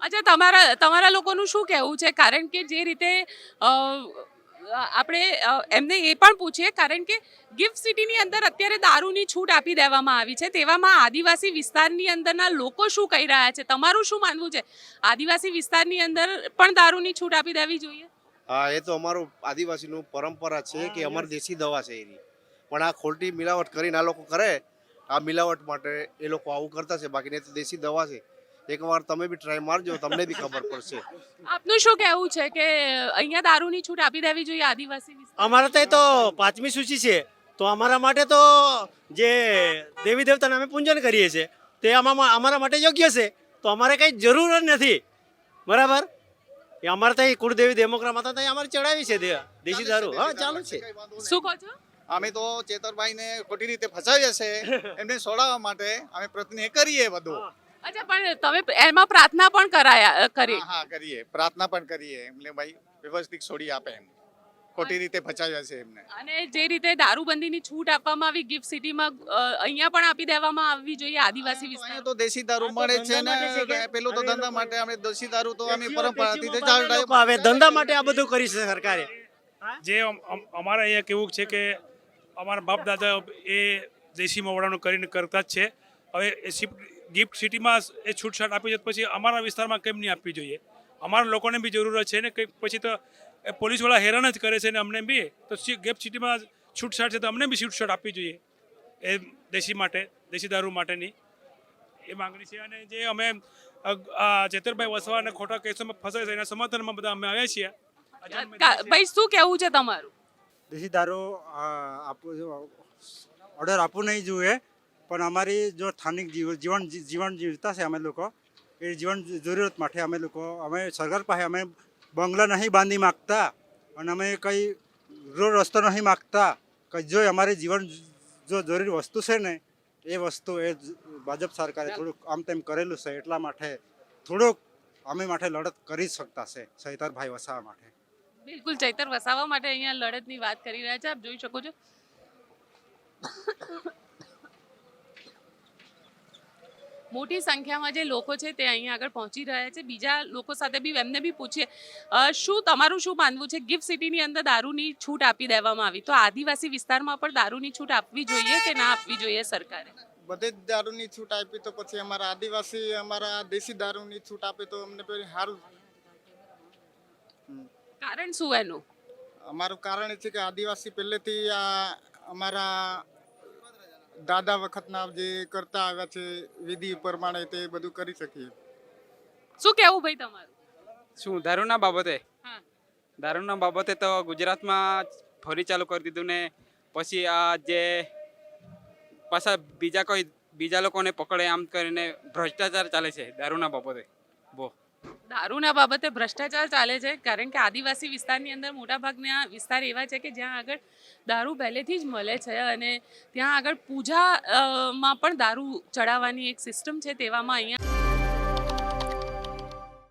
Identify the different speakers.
Speaker 1: અચ્છા તમારા તમારા લોકોનું શું કહેવું છે? કારણ કે જે રીતે આપણે એમને એ પણ પૂછીએ કારણ કે ગિફ્ટ સિટીની અંદર અત્યારે દારૂની છૂટ આપી દેવામાં આવી છે. તેવામાં આદિવાસી વિસ્તારની અંદરના લોકો શું કહી રહ્યા છે? તમારું શું માનવું છે? આદિવાસી વિસ્તારની અંદર પણ દારૂની છૂટ આપી દેવી જોઈએ?
Speaker 2: હા એ તો અમારું આદિવાસીનું પરંપરા છે કે અમારી દેશી દવા છે એની. પણ આ ખોટી મિલાવટ કરીને આ લોકો કરે આ મિલાવટ માટે એ લોકો આવું કરતા છે. બાકી તો દેશી દવા છે. એકવાર તમે બી ટ્રાય મારજો તમને બી ખબર પડશે.
Speaker 1: આપનું શું કહેવું છે કે અહીંયા દારૂની છૂટ આપી દેવી જોઈએ આદિવાસી
Speaker 3: અમારા ત્યાં તો પાંચમી સૂચિ છે. તો અમારા માટે તો જે દેવી દેવતાને અમે પૂજન કરીએ છીએ તે આમાં અમારા માટે યોગ્ય છે. તો અમારે કંઈ જરૂર જ નથી. બરાબર? એ અમારે ત્યાં કુળદેવી દેમોકરા માતા ત્યાં અમારે ચડાવી છે દેશી દારૂ. હા ચાલુ છે.
Speaker 1: શું કહો છો?
Speaker 4: અમે તો ચેતરભાઈને ખોટી રીતે ફસાવીએ છે એમને છોડાવવા માટે અમે પ્રયત્ન કરીએ બધું.
Speaker 1: અચ્છા પણ તમે એમાં પ્રાર્થના પણ કરાયા કરી.
Speaker 4: હા કરીએ. પ્રાર્થના પણ કરીએ એમને ભાઈ વ્યવસ્થિત છોડી આપે એમ ખોટી રીતે ફસાવ્યા છે એમને.
Speaker 1: અને જે રીતે દારૂબંધીની છૂટ આપવામાં આવી ગિફ્ટ સિટીમાં અહીંયા પણ આપી દેવામાં આવવી જોઈએ આદિવાસી વિસ્તાર.
Speaker 4: તો દેશી દારૂ મળે છે ને? પેલું તો ધંધા માટે આપણે દેશી દારૂ તો અમે પરંપરાથી
Speaker 3: આવે. ધંધા માટે આ બધું કરી છે સરકારે.
Speaker 5: જે અમ- અમ- અમારા અહીંયા કેવું છે કે અમારા બાપ દાદા એ દેશી મવડાનું કરીને કરતા જ છે. હવે એ ગિફ્ટ સિટીમાં એ છૂટછાટ આપી છે તો પછી અમારા વિસ્તારમાં કેમ નહીં આપવી જોઈએ? અમારા લોકોને બી જરૂરત છે ને કંઈક પછી તો એ પોલીસવાળા હેરાન જ કરે છે ને અમને બી. તો ગિફ્ટ સિટીમાં છૂટછાટ છે તો અમને બી છૂટછાટ આપવી જોઈએ. એ દેશી માટે દેશી દારૂ માટેની. એ માંગણી છે અને જે અમે જેતરભાઈ વસવાના ખોટા કેસોમાં ફસાય છે એના સમર્થનમાં બધા અમે આવ્યા છીએ.
Speaker 1: ભાઈ શું કહેવું છે તમારું?
Speaker 6: દેશી દારૂ આપવું ઓર્ડર આપવું નહીં જોઈએ પણ અમારી જો સ્થાનિક જીવ, જીવન જીવન જીવતા છે અમે લોકો, એ જીવન જરૂરત માટે અમે લોકો, અમે સરકાર પાસે અમે બંગલા નહીં બાંધી માગતા અને અમે કંઈ રોડ રસ્તો નહીં માગતા કે જો અમારી જીવન જો જરૂરી વસ્તુ છે ને, એ વસ્તુ એ ભાજપ સરકારે થોડુંક આમ તેમ કરેલું છે એટલા માટે થોડુંક અમે માટે લડત કરી શકતા છે ચૈતરભાઈ વસાવા માટે.
Speaker 1: બિલકુલ ચૈતર વસાવા માટે અહીંયા લડતની વાત કરી રહ્યા છે, આપ જોઈ શકો છો. મોટી સંખ્યામાં જે લોકો છે તે અહીંયા આગળ પહોંચી રહ્યા છે. બીજા લોકો સાથે બી એમને બી પૂછીએ શું તમારું શું માનવું છે? ગિફ્ટ સિટીની અંદર દારૂની છૂટ આપી દેવામાં આવી. તો આદિવાસી વિસ્તારમાં પણ દારૂની છૂટ આપવી જોઈએ કે ના આપવી જોઈએ સરકારે?
Speaker 4: બધે જ દારૂની છૂટ આપી તો પછી અમારા આદિવાસી અમારા દેશી દારૂની છૂટ આપે તો અમને પછી સારું
Speaker 1: કારણ શું એનું?
Speaker 4: અમારું કારણ એ છે કે આદિવાસી પહેલેથી આ અમારા દાદા વખતના જે કરતા આવ્યા છે વિધિ પ્રમાણે તે બધું કરી શકીએ.
Speaker 1: શું કહેવું ભાઈ તમારું?
Speaker 7: શું દારૂના બાબતે? દારૂના બાબતે તો ગુજરાતમાં ફરી ચાલુ કરી દીધું ને પછી આ જે પાછા બીજા કોઈ બીજા લોકોને પકડે આમ કરીને ભ્રષ્ટાચાર ચાલે છે દારૂના બાબતે. બહુ
Speaker 1: દારૂના બાબતે ભ્રષ્ટાચાર ચાલે છે, કારણ કે આદિવાસી વિસ્તારની અંદર મોટાભાગના વિસ્તાર એવા છે કે જ્યાં આગળ દારૂ પહેલેથી જ મળે છે અને ત્યાં આગળ પૂજામાં પણ દારૂ ચડાવવાની એક સિસ્ટમ છે તેવામાં અહીંયા